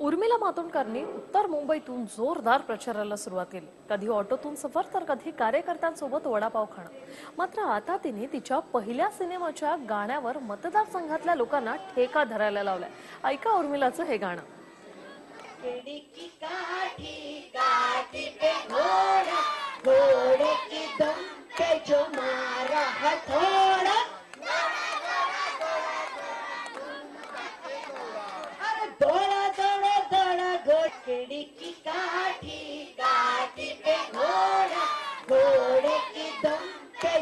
उर्मिला मातोंडकरनी उत्तर मुंबईतून जोरदार प्रचाराला सुरुवात केली. कधी ऑटोतून सफर तर कधी कार्यकर्त्यांसोबत वडापाव खाणं. मात्र आता तिने तिच्या पहिल्या सिनेमाच्या गाण्यावर मतदारसंघातल्या लोकांना ठेका धरायला लावलाय. ऐका उर्मिलाचं हे गाणं. की घोड़े की दम पे जो मारा